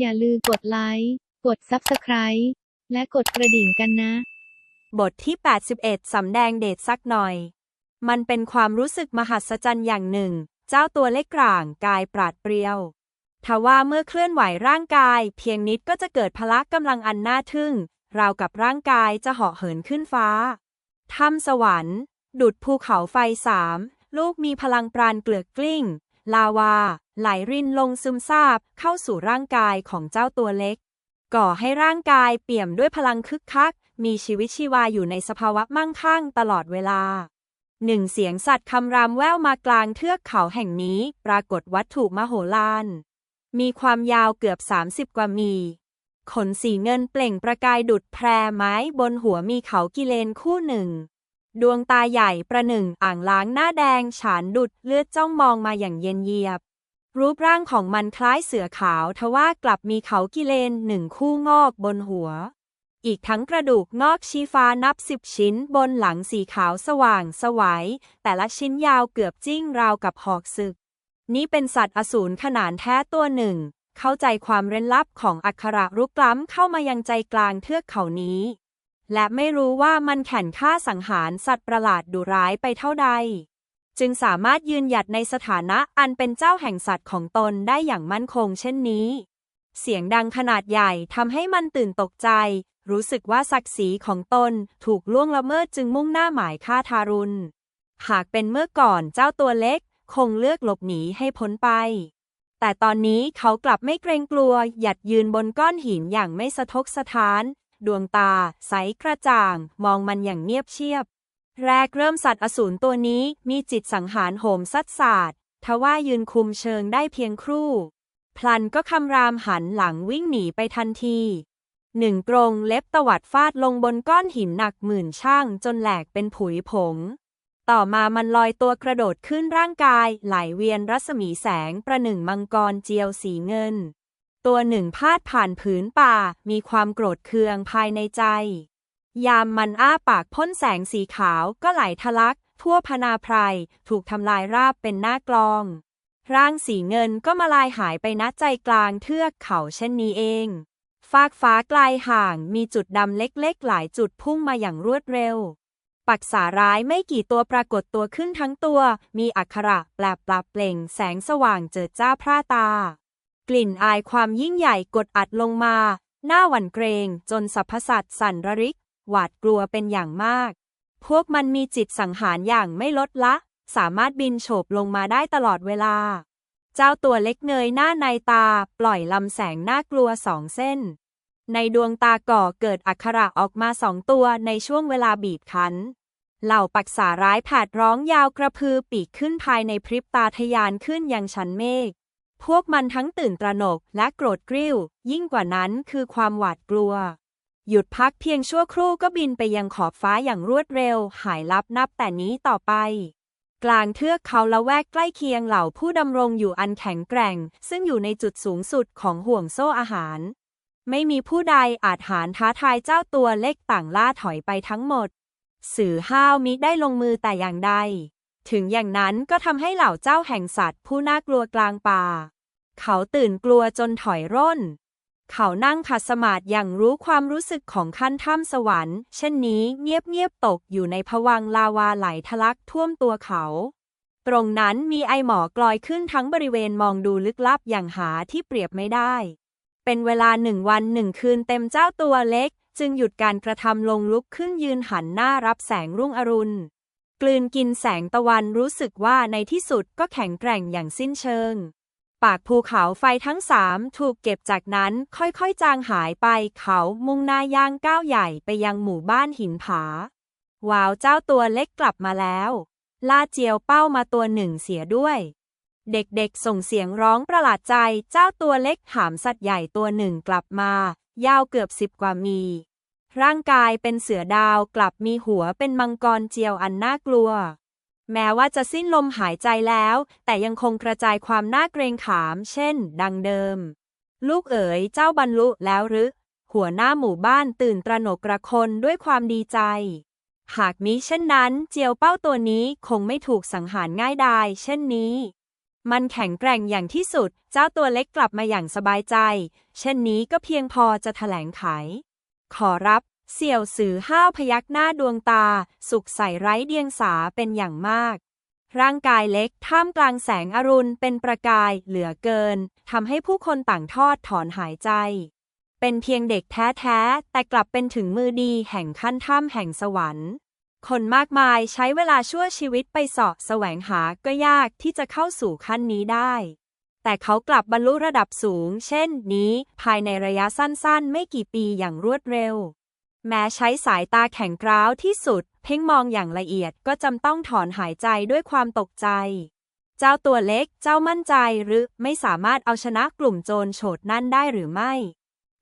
อย่าลืมกดไลค์ กด Subscribe และกดกระดิ่งกันนะ บทที่ 81 สำแดงเดชสักหน่อย มันเป็นความรู้สึกมหัศจรรย์อย่างหนึ่ง เจ้าตัวเล็กกร่างกายปราดเปรียวทว่าเมื่อเคลื่อนไหวร่างกาย เพียงนิดก็จะเกิดพละกำลังอันน่าทึ่ง ราวกับร่างกายจะเหาะเหินขึ้นฟ้าถ้ำสวรรค์ ดุดภูเขาไฟสาม ลูกมีพลังปราณเกลือกกลิ้ง ลาวา ไหลรินลงซึมซาบเข้าสู่ร่างกายของเจ้าตัวเล็ก ก่อให้ร่างกายเปี่ยมด้วยพลังคึกคัก มีชีวิตชีวาอยู่ในสภาวะมั่งคั่งตลอดเวลาหนึ่งเสียงสัตว์คำรามแว่วมากลางเทือกเขาแห่งนี้ปรากฏวัตถุมโหฬารมีความยาวเกือบ 30 กว่ามี ขนสีเงินเปล่งประกายดุดแพรไม้บนหัวมีเขากิเลนคู่หนึ่ง ดวงตาใหญ่ประหนึ่งอ่างล้างหน้าแดง ฉานดุดเลือดจ้องมองมาอย่างเย็นเยียบ รูปร่างของมันคล้ายเสือขาวทว่ากลับมีเขากิเลนหนึ่งคู่งอกบนหัว อีกทั้งกระดูกงอกชีฟ้านับสิบชิ้นบนหลังสีขาวสว่างสวัยแต่ละชิ้นยาวเกือบจิ้งราวกับหอกศึก นี่เป็นสัตว์อสูรขนานแท้ตัวหนึ่ง เข้าใจความเร้นลับของอักขระรุกล้ำเข้ามายังใจกลางเทือกเขานี้ และไม่รู้ว่ามันแข่นฆ่าสังหารสัตว์ประหลาดดุร้ายไปเท่าใด จึงสามารถยืนหยัดในสถานะอันเป็นเจ้าแห่งสัตว์ของตนได้อย่างมั่นคงเช่นนี้ เสียงดังขนาดใหญ่ทำให้มันตื่นตกใจ รู้สึกว่าศักดิ์ศรีของตนถูกล่วงละเมิดจึงมุ่งหน้าหมายฆ่าทารุณ หากเป็นเมื่อก่อนเจ้าตัวเล็ก คงเลือกหลบหนีให้พ้นไปแต่ตอนนี้เขากลับไม่เกรงกลัว หยัดยืนบนก้อนหินอย่างไม่สะทกสะท้าน ดวงตา ใสกระจ่าง มองมันอย่างเงียบเชียบ แรกเริ่มสัตว์อสูรตัวนี้มีจิตสังหารโหมซัดสาดทว่ายืนคุมเชิงได้เพียงครู่ พลันก็คำรามหันหลังวิ่งหนีไปทันที หนึ่งกรงเล็บตวัดฟาดลงบนก้อนหินหนักหมื่นช่างจนแหลกเป็นผุยผง ต่อมามันลอยตัวกระโดดขึ้นร่างกาย ไหลเวียนรัศมีแสงประหนึ่งมังกรเจียวสีเงิน ตัวหนึ่งพาดผ่านผืนป่า มีความโกรธเคืองภายในใจ ยามมันอ้าปากพ่นแสงสีขาวก็ไหลทะลัก ทั่วพนาไพรถูกทำลายราบเป็นหน้ากลอง ร่างสีเงินก็มาลายหายไปณใจกลางเทือกเขาเช่นนี้เอง ฟากฟ้าไกลห่างมีจุดดำเล็กๆ หลายจุดพุ่งมาอย่างรวดเร็ว ปักษาร้ายไม่กี่ตัวปรากฏตัวขึ้นทั้งตัว มีอักขระแปลบปลับเปล่งแสงสว่างเจิดจ้าพร่าตา กลิ่นอายความยิ่งใหญ่กดอัดลงมา หน้าหวั่นเกรงจนสรรพสัตว์สั่นระริก หวาดกลัวเป็นอย่างมาก พวกมันมีจิตสังหารอย่างไม่ลดละ สามารถบินโฉบลงมาได้ตลอดเวลา เจ้าตัวเล็กเงยหน้าในตาปล่อยลำแสงน่ากลัวสองเส้น ในดวงตาก่อเกิดอักขระออกมาสองตัวในช่วงเวลาบีบคั้นเหล่าปักษาร้ายผาดร้องยาวกระพือปีกขึ้นภายในพริบตาทะยานขึ้นยังชั้นเมฆ พวกมันทั้งตื่นตระหนกและโกรธกริ้ว ยิ่งกว่านั้นคือความหวาดกลัว หยุดพักเพียงชั่วครู่ก็บินไปยังขอบฟ้าอย่างรวดเร็ว หายลับนับแต่นี้ต่อไป กลางเทือกเขาละแวกใกล้เคียงเหล่าผู้ดำรงอยู่อันแข็งแกร่ง ซึ่งอยู่ในจุดสูงสุดของห่วงโซ่อาหาร ไม่มีผู้ใดอาจหารท้าทายเจ้าตัวเล็กต่างล่าถอยไปทั้งหมด สื่อห้าวมิได้ลงมือแต่อย่างใด ถึงอย่างนั้นก็ทำให้เหล่าเจ้าแห่งสัตว์ผู้น่ากลัวกลางป่า เขาตื่นกลัวจนถอยร่น เขานั่งขัดสมาธิอย่างรู้ความรู้สึกของขั้นถ้ำสวรรค์ เช่นนี้เงียบๆตกอยู่ในผวังลาวาไหลทะลักท่วมตัวเขา ตรงนั้นมีไอหมอกลอยขึ้นทั้งบริเวณมองดูลึกลับอย่างหาที่เปรียบไม่ได้ เป็นเวลาหนึ่งวันหนึ่งคืนเต็มเจ้าตัวเล็ก จึงหยุดการกระทำลงลุกขึ้นยืนหันหน้ารับแสงรุ่งอรุณ กลืนกินแสงตะวันรู้สึกว่าในที่สุดก็แข็งแกร่งอย่างสิ้นเชิง ปากภูเขาไฟทั้งสามถูกเก็บจากนั้นค่อยๆ จางหายไปเขามุ่งหน้าย่างก้าวใหญ่ไปยังหมู่บ้านหินผาว้าวเจ้าตัวเล็กกลับมาแล้ว ลาเจียวเป้ามาตัวหนึ่งเสียด้วย เด็กๆส่งเสียงร้องประหลาดใจเจ้าตัวเล็กหามสัตว์ใหญ่ตัวหนึ่งกลับมา ยาวเกือบสิบกว่ามี ร่างกายเป็นเสือดาวกลับมีหัวเป็นมังกรเจียวอันน่ากลัว แม้ว่าจะสิ้นลมหายใจแล้ว แต่ยังคงกระจายความน่าเกรงขาม เช่น ดังเดิม ลูกเอ๋ยเจ้าบรรลุแล้วหรือ หัวหน้าหมู่บ้านตื่นตระหนกกระคนด้วยความดีใจ หากมิเช่นนั้น เจียวเป้าตัวนี้คงไม่ถูกสังหารง่ายดายเช่นนี้มันแข็งแกร่งอย่างที่สุด เจ้าตัวเล็กกลับมาอย่างสบายใจ เช่นนี้ก็เพียงพอจะแถลงไข ขอรับ เสี่ยวสือห้าวพยักหน้าดวงตา สุขใสไร้เดียงสาเป็นอย่างมาก ร่างกายเล็กท่ามกลางแสงอรุณเป็นประกายเหลือเกินทำให้ผู้คนต่างทอดถอนหายใจ เป็นเพียงเด็กแท้ๆ แต่กลับเป็นถึงมือดีแห่งขั้นถ้ำแห่งสวรรค์ คนมากมายใช้เวลาชั่วชีวิตไปเสาะแสวงหาก็ยากที่จะเข้าสู่ขั้นนี้ได้ แต่เขากลับบรรลุระดับสูง เช่นนี้ ภายในระยะสั้นๆ ไม่กี่ปีอย่างรวดเร็ว แม้ใช้สายตาแข็งกร้าวที่สุด เพ่งมองอย่างละเอียดก็จำต้องถอนหายใจด้วยความตกใจ เจ้าตัวเล็กเจ้ามั่นใจหรือไม่สามารถเอาชนะกลุ่มโจรโฉดนั่นได้หรือไม่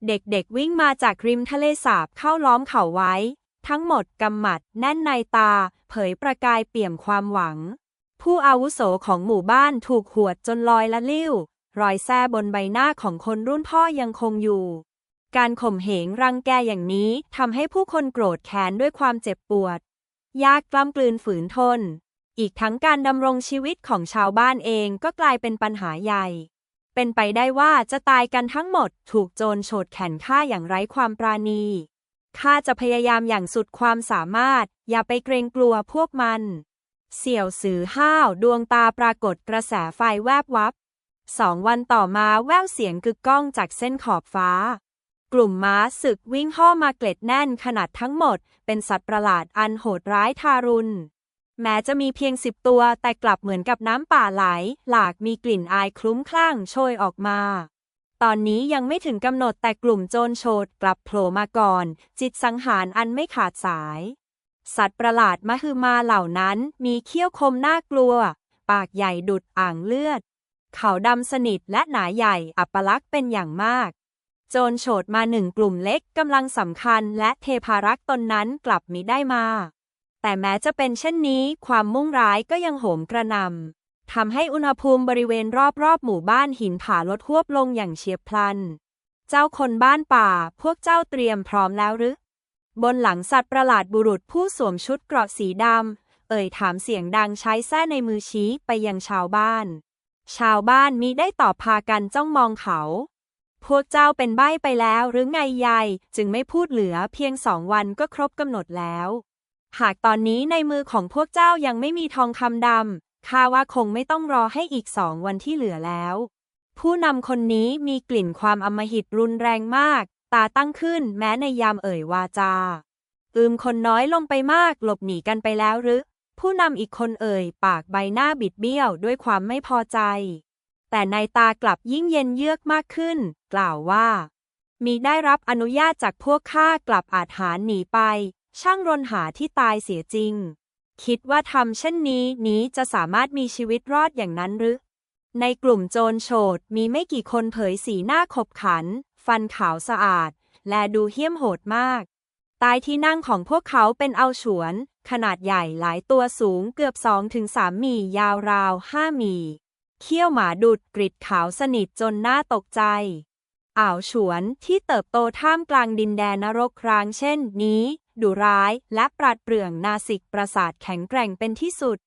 เด็กๆวิ่งมาจากริมทะเลสาบเข้าล้อมเขาไว้ ทั้งหมดกำหมัดแน่นในตา เผยประกายเปี่ยมความหวัง ผู้อาวุโสของหมู่บ้านถูกหวดจนลอยละลิ้ว รอยแส้บนใบหน้าของคนรุ่นพ่อยังคงอยู่ การข่มเหงรังแกอย่างนี้ทำให้ผู้คนโกรธแค้นด้วยความเจ็บปวด ยากกล้ำกลืนฝืนทน อีกทั้งการดำรงชีวิตของชาวบ้านเองก็กลายเป็นปัญหาใหญ่ เป็นไปได้ว่าจะตายกันทั้งหมด ถูกโจรโฉดแขนฆ่าอย่างไร้ความปราณีข้าจะพยายามอย่างสุดความสามารถ อย่าไปเกรงกลัวพวกมัน เสี่ยวสือห้าวดวงตาปรากฏกระแสไฟแวบวับ สองวันต่อมาแววเสียงกึกก้องจากเส้นขอบฟ้า กลุ่มม้าศึกวิ่งห่อมาเกล็ดแน่นขนาดทั้งหมด เป็นสัตว์ประหลาดอันโหดร้ายทารุณ แม้จะมีเพียงสิบตัวแต่กลับเหมือนกับน้ำป่าไหล หลากมีกลิ่นอายคลุ้มคลั่งโชยออกมาตอนนี้ยังไม่ถึงกำหนดแต่กลุ่มโจรโฉดกลับโผล่มาก่อน จิตสังหารอันไม่ขาดสาย สัตว์ประหลาดมหึมาเหล่านั้นมีเขี้ยวคมน่ากลัว ปากใหญ่ดุดอ่างเลือด เขาดำสนิทและหนาใหญ่อัปลักษณ์เป็นอย่างมาก โจรโฉดมาหนึ่งกลุ่มเล็กกำลังสำคัญและเทพารักษ์ตนนั้นกลับมิได้มา แต่แม้จะเป็นเช่นนี้ ความมุ่งร้ายก็ยังโหมกระนำทำให้อุณหภูมิบริเวณรอบๆหมู่บ้านหินผาลดหวบลงอย่างเฉียบพลัน เจ้าคนบ้านป่าพวกเจ้าเตรียมพร้อมแล้วหรือ บนหลังสัตว์ประหลาดบุรุษผู้สวมชุดเกราะสีดำ เอ่ยถามเสียงดังใช้แส้ในมือชี้ไปยังชาวบ้าน ชาวบ้านมิได้ตอบพากันจ้องมองเขา พวกเจ้าเป็นใบ้ไปแล้วหรือไงยายจึงไม่พูดเหลือเพียงสองวันก็ครบกำหนดแล้ว หากตอนนี้ในมือของพวกเจ้ายังไม่มีทองคำดำข้าว่าคงไม่ต้องรอให้อีกสองวันที่เหลือแล้ว ผู้นำคนนี้มีกลิ่นความอำมหิตรุนแรงมาก ตาตั้งขึ้นแม้ในยามเอ่ยวาจา อืมคนน้อยลงไปมากหลบหนีกันไปแล้วหรือ ผู้นำอีกคนเอ่ย ปากใบหน้าบิดเบี้ยวด้วยความไม่พอใจ แต่ในตากลับยิ่งเย็นเยือกมากขึ้น กล่าวว่า มีได้รับอนุญาตจากพวกข้ากลับอาจหารหนีไป ช่างรนหาที่ตายเสียจริง คิดว่าทำเช่นนี้นี้จะสามารถมีชีวิตรอดอย่างนั้นหรือในกลุ่มโจรโฉดมีไม่กี่คนเผยสีหน้าขบขัน ฟันขาวสะอาด และดูเหี้ยมโหดมาก ใต้ที่นั่งของพวกเขาเป็นเอาฉวน ขนาดใหญ่หลายตัวสูงเกือบ 2-3ถึง3มียาวราว 5 มีเขี้ยวหมาดุดกริดขาวสนิทจนน่าตกใจ อ่าวฉวนที่เติบโตท่ามกลางดินแดนนรกครางเช่นนี้ ดุร้ายและปราดเปรื่องนาสิกประสาทแข็งแกร่งเป็นที่สุด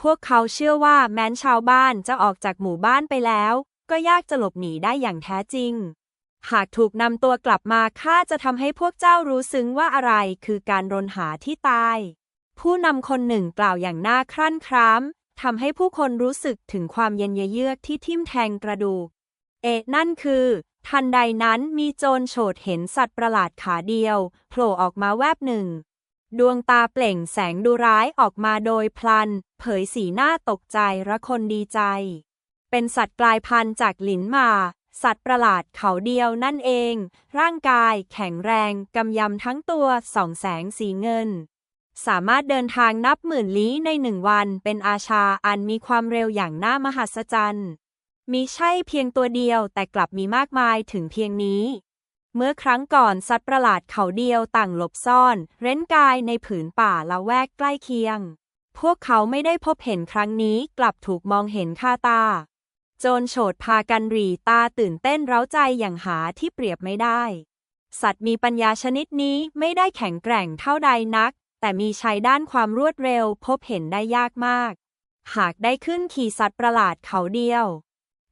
พวกเขาเชื่อว่าแม้นชาวบ้านจะออกจากหมู่บ้านไปแล้ว ก็ยากจะหลบหนีได้อย่างแท้จริง หากถูกนำตัวกลับมาข้าจะทำให้พวกเจ้ารู้ซึ้งว่าอะไรคือการรนหาที่ตาย ผู้นำคนหนึ่งกล่าวอย่างน่าครั่นคร้ามทำให้ผู้คนรู้สึกถึงความเย็นเยือกที่ทิ่มแทงกระดูก เอะนั่นคือ ทันใดนั้นมีโจรโฉดเห็นสัตว์ประหลาดขาเดียวโผล่ออกมาแวบหนึ่ง ดวงตาเปล่งแสงดูร้ายออกมาโดยพลัน เผยสีหน้าตกใจระคนดีใจ เป็นสัตว์กลายพันธุ์จากหลินมา สัตว์ประหลาดเขาเดียวนั่นเอง ร่างกายแข็งแรง กำยำทั้งตัวส่องแสงสีเงิน สามารถเดินทางนับหมื่นลี้ในหนึ่งวัน เป็นอาชาอันมีความเร็วอย่างน่ามหัศจรรย์มีใช่เพียงตัวเดียวแต่กลับมีมากมายถึงเพียงนี้ เมื่อครั้งก่อนสัตว์ประหลาดเขาเดียวต่างหลบซ่อน เร้นกายในผืนป่าละแวกใกล้เคียง พวกเขาไม่ได้พบเห็นครั้งนี้กลับถูกมองเห็นคาตา จรโฉดพากันรีตาตื่นเต้นเร้าใจอย่างหาที่เปรียบไม่ได้ สัตว์มีปัญญาชนิดนี้ไม่ได้แข็งแกร่งเท่าใดนัก แต่มีชัยด้านความรวดเร็วพบเห็นได้ยากมาก หากได้ขึ้นขี่สัตว์ประหลาดเขาเดียว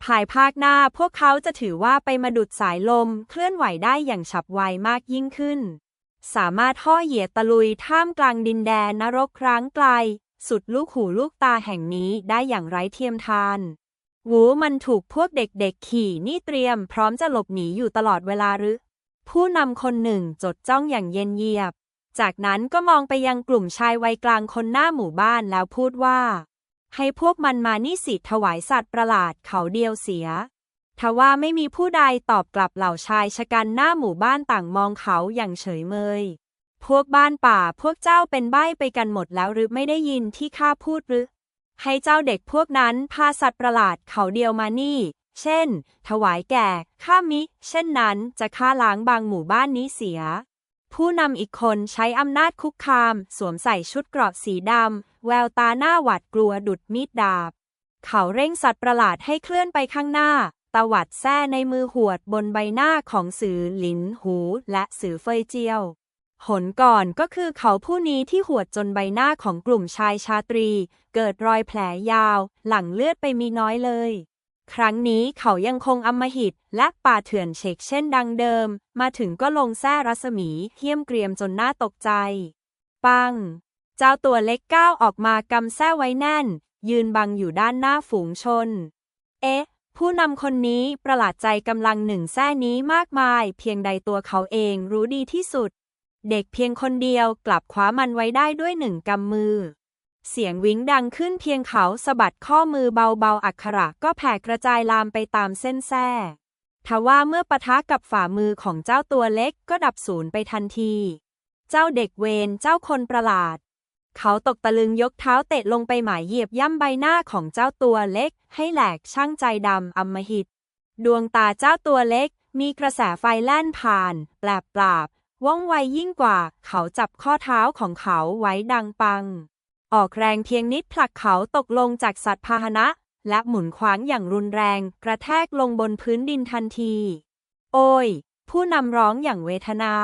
ภายภาคหน้าพวกเขาจะถือว่าไปมาดุดสายลมเคลื่อนไหวได้อย่างฉับไวมากยิ่งขึ้น สามารถห่อเหยียดตะลุยท่ามกลางดินแดนนรกครั้งไกล สุดลูกหูลูกตาแห่งนี้ได้อย่างไร้เทียมทาน วูมันถูกพวกเด็กๆขี่นี่เตรียมพร้อมจะหลบหนีอยู่ตลอดเวลาหรือ ผู้นำคนหนึ่งจดจ้องอย่างเย็นเยียบ จากนั้นก็มองไปยังกลุ่มชายวัยกลางคนหน้าหมู่บ้านแล้วพูดว่า ให้พวกมันมานี่สิถวายสัตว์ประหลาดเขาเดียวเสียทว่าไม่มีผู้ใดตอบกลับเหล่าชายชะกันหน้าหมู่บ้านต่างมองเขาอย่างเฉยเมย พวกบ้านป่าพวกเจ้าเป็นใบ้ไปกันหมดแล้วหรือไม่ได้ยินที่ข้าพูดหรือ ให้เจ้าเด็กพวกนั้นพาสัตว์ประหลาดเขาเดียวมานี่ เช่น ถวายแก่ ข้ามิ เช่นนั้นจะฆ่าล้างบางหมู่บ้านนี้เสีย ผู้นำอีกคนใช้อำนาจคุกคาม สวมใส่ชุดเกราะสีดำ แววตาหน้าหวาดกลัวดุดมีดดาบ เขาเร่งสัตว์ประหลาดให้เคลื่อนไปข้างหน้า ตวัดแส้ในมือหวดบนใบหน้าของสือหลินหู และสือเฟยเจียว หนก่อนก็คือเขาผู้นี้ที่หวดจนใบหน้าของกลุ่มชายชาตรี เกิดรอยแผลยาว หลั่งเลือดไปมีน้อยเลย ครั้งนี้เขายังคงอำมหิตและป่าเถื่อนเฉกเช่นดังเดิม มาถึงก็ลงแส้รัศมีเที่ยมเกรียมจนหน่าตกใจ ปัง เจ้าตัวเล็กก้าวออกมากำแส้ไว้แน่น ยืนบังอยู่ด้านหน้าฝูงชน เอ๊ะผู้นำคนนี้ประหลาดใจกำลังหนึ่งแส้นี้มากมาย เพียงใดตัวเขาเองรู้ดีที่สุด เด็กเพียงคนเดียวกลับคว้ามันไว้ได้ด้วยหนึ่งกำมือ เสียงวิ้งดังขึ้นเพียงเขาสะบัดข้อมือเบาๆ อักขระก็แผ่กระจายลามไปตามเส้นแส้ทว่าเมื่อปะทะกับฝ่ามือของเจ้าตัวเล็กก็ดับสูญไปทันที เจ้าเด็กเวนเจ้าคนประหลาด เขาตกตะลึงยกเท้าเตะลงไปหมายเหยียบย่ำใบหน้าของเจ้าตัวเล็ก ให้แหลกช่างใจดำอำมหิต ดวงตาเจ้าตัวเล็กมีกระแสไฟแล่นผ่านแปลบปราบ ว่องไวยิ่งกว่า เขาจับข้อเท้าของเขาไว้ดังปัง ออกแรงเพียงนิดผลักเขาตกลงจากสัตว์พาหนะ และหมุนคว้างอย่างรุนแรง กระแทกลงบนพื้นดินทันที โอ้ย ผู้นำร้องอย่างเวทนา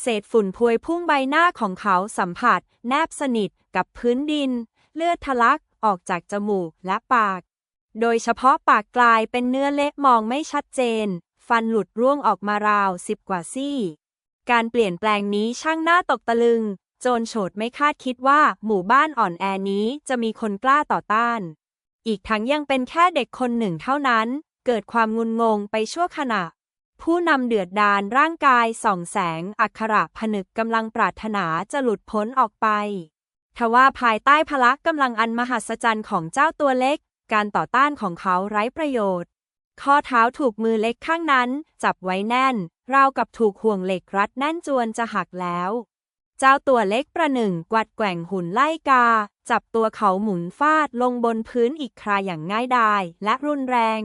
เศษฝุ่นพวยพุ่งใบหน้าของเขาสัมผัส แนบสนิทกับพื้นดิน เลือดทะลักออกจากจมูกและปาก โดยเฉพาะปากกลายเป็นเนื้อเละมองไม่ชัดเจน ฟันหลุดร่วงออกมาราวสิบกว่าซี่ การเปลี่ยนแปลงนี้ช่างน่าตกตะลึง โจรโฉดไม่คาดคิดว่าหมู่บ้านอ่อนแอนี้จะมีคนกล้าต่อต้าน อีกทั้งยังเป็นแค่เด็กคนหนึ่งเท่านั้น เกิดความงุนงงไปชั่วขณะ ผู้นำเดือดดานร่างกายส่องแสงอักขระผนึกกำลังปรารถนาจะหลุดพ้นออกไปทว่าภายใต้พละกำลังอันมหัศจรรย์ของเจ้าตัวเล็ก การต่อต้านของเขาไร้ประโยชน์ ข้อเท้าถูกมือเล็กข้างนั้น จับไว้แน่น ราวกับถูกห่วงเหล็กรัดแน่นจวนจะหักแล้ว เจ้าตัวเล็กประหนึ่งกวัดแกว่งหุ่นไล่กา จับตัวเขาหมุนฟาดลงบนพื้นอีกคราอย่างง่ายดายและรุนแรง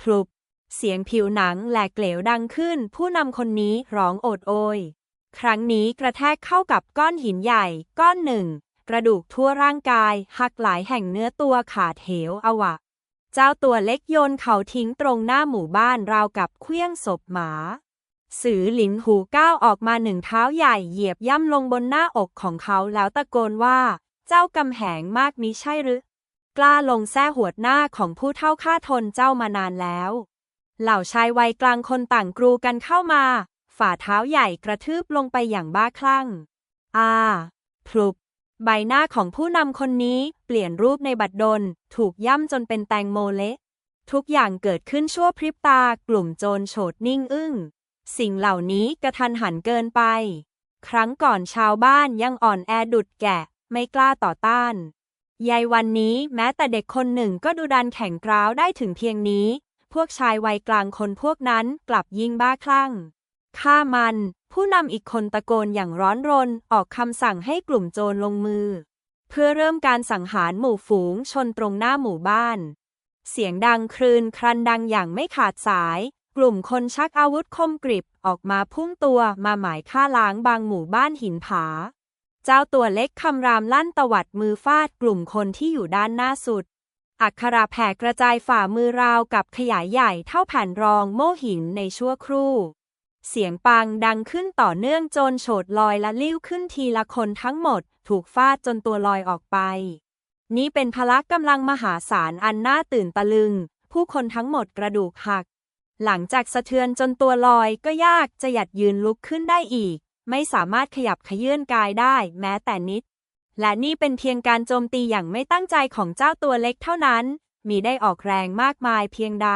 พลุบเสียงผิวหนังแหลกเหลวดังขึ้น ผู้นำคนนี้ร้องโอดโอย ครั้งนี้กระแทกเข้ากับก้อนหินใหญ่ ก้อนหนึ่ง กระดูกทั่วร่างกาย หักหลายแห่งเนื้อตัวขาดเหวอวะ เจ้าตัวเล็กโยนเขาทิ้งตรงหน้าหมู่บ้านราวกับเคลี้ยงศพหมา สือหลินหูก้าวออกมาหนึ่งเท้าใหญ่เหยียบย่ำลงบนหน้าอกของเขาแล้วตะโกนว่า เจ้ากำแหงมากมิใช่หรือ กล้าลงแส้หวดหน้าของผู้เท่าข้าทนเจ้ามานานแล้ว เหล่าชายวัยกลางคนต่างกรูกันเข้ามา ฝ่าเท้าใหญ่กระทืบลงไปอย่างบ้าคลั่ง อาพลุบ ใบหน้าของผู้นำคนนี้เปลี่ยนรูปในบัดดล ถูกย่ำจนเป็นแตงโมเละทุกอย่างเกิดขึ้นชั่วพริบตากลุ่มโจรโฉดนิ่งอึ้ง สิ่งเหล่านี้กระทันหันเกินไป ครั้งก่อนชาวบ้านยังอ่อนแอดุดแกะ ไม่กล้าต่อต้าน ยายวันนี้แม้แต่เด็กคนหนึ่งก็ดูดันแข็งกร้าวได้ถึงเพียงนี้ พวกชายวัยกลางคนพวกนั้นกลับยิ่งบ้าคลั่ง ฆ่ามัน ผู้นำอีกคนตะโกนอย่างร้อนรน ออกคำสั่งให้กลุ่มโจรลงมือ เพื่อเริ่มการสังหารหมู่ฝูงชนตรงหน้าหมู่บ้าน เสียงดังครืนครันดังอย่างไม่ขาดสาย กลุ่มคนชักอาวุธคมกริบออกมาพุ่งตัวมาหมายฆ่าล้างบางหมู่บ้านหินผา เจ้าตัวเล็กคำรามลั่นตวัดมือฟาดกลุ่มคนที่อยู่ด้านหน้าสุดอักขระแผ่กระจายฝ่ามือราวกับขยายใหญ่เท่าแผ่นรองโม่หินในชั่วครู่ เสียงปังดังขึ้นต่อเนื่องจนโฉดลอยและลิ้วขึ้นทีละคนทั้งหมด ถูกฟาดจนตัวลอยออกไป นี่เป็นพละกำลังมหาศาลอันน่าตื่นตะลึง ผู้คนทั้งหมดกระดูกหัก หลังจากสะเทือนจนตัวลอยก็ยากจะหยัดยืนลุกขึ้นได้อีก ไม่สามารถขยับขยื่นกายได้แม้แต่นิด และนี่เป็นเพียงการโจมตีอย่างไม่ตั้งใจของเจ้าตัวเล็กเท่านั้น มีได้ออกแรงมากมายเพียงใด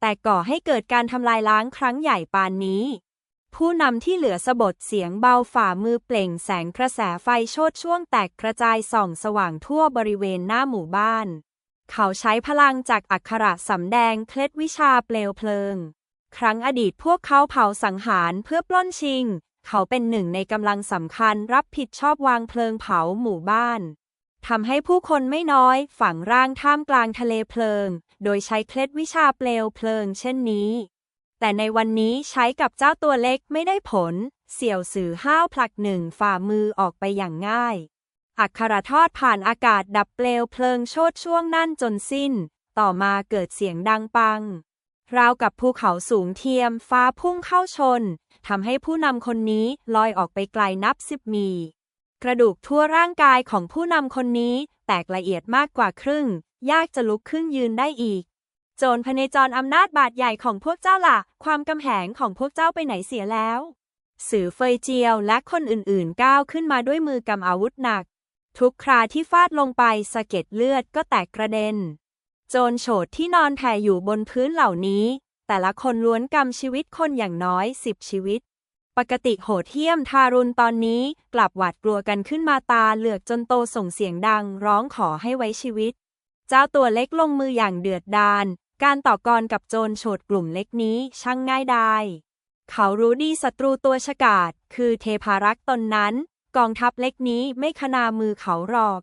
แต่ก่อให้เกิดการทำลายล้างครั้งใหญ่ปานนี้ ผู้นำที่เหลือสะบดเสียงเบาฝ่ามือเปล่งแสงกระแสไฟโชดช่วงแตกกระจายส่องสว่างทั่วบริเวณหน้าหมู่บ้าน เขาใช้พลังจากอักขระสำแดงเคล็ดวิชาเปลวเพลิง ครั้งอดีตพวกเขาเผาสังหารเพื่อปล้นชิง เขาเป็นหนึ่งในกำลังสำคัญรับผิดชอบวางเพลิงเผาหมู่บ้าน ทำให้ผู้คนไม่น้อยฝังร่างท่ามกลางทะเลเพลิง โดยใช้เคล็ดวิชาเปลวเพลิงเช่นนี้ แต่ในวันนี้ใช้กับเจ้าตัวเล็กไม่ได้ผล เสี่ยวสื่อห้าวผลักหนึ่งฝ่ามือออกไปอย่างง่าย อักขระทอดผ่านอากาศดับเปลวเพลิงโชดช่วงนั่นจนสิ้น ต่อมาเกิดเสียงดังปัง ราวกับภูเขาสูงเทียมฟ้าพุ่งเข้าชนทำให้ผู้นำคนนี้ลอยออกไปไกลนับสิบมี กระดูกทั่วร่างกายของผู้นำคนนี้แตกละเอียดมากกว่าครึ่ง ยากจะลุกขึ้นยืนได้อีก โจรพเนจรอำนาจบาดใหญ่ของพวกเจ้าล่ะ ความกำแหงของพวกเจ้าไปไหนเสียแล้ว สื่อเฟยเจียวและคนอื่นๆ ก้าวขึ้นมาด้วยมือกำอาวุธหนัก ทุกคราที่ฟาดลงไปสะเก็ดเลือดก็แตกกระเด็น โจรโฉดที่นอนแผ่อยู่บนพื้นเหล่านี้ แต่ละคนล้วนกำชีวิตคนอย่างน้อยสิบชีวิต ปกติโหดเหี้ยมทารุณตอนนี้กลับหวาดกลัวกันขึ้นมาตาเหลือกจนโตส่งเสียงดังร้องขอให้ไว้ชีวิต เจ้าตัวเล็กลงมืออย่างเดือดดาลการต่อกรกับโจรโฉดกลุ่มเล็กนี้ช่างง่ายดายเขารู้ดีศัตรูตัวฉกาจคือเทพารักษ์ตนนั้น กองทัพเล็กนี้ไม่ขนามือเขาหรอก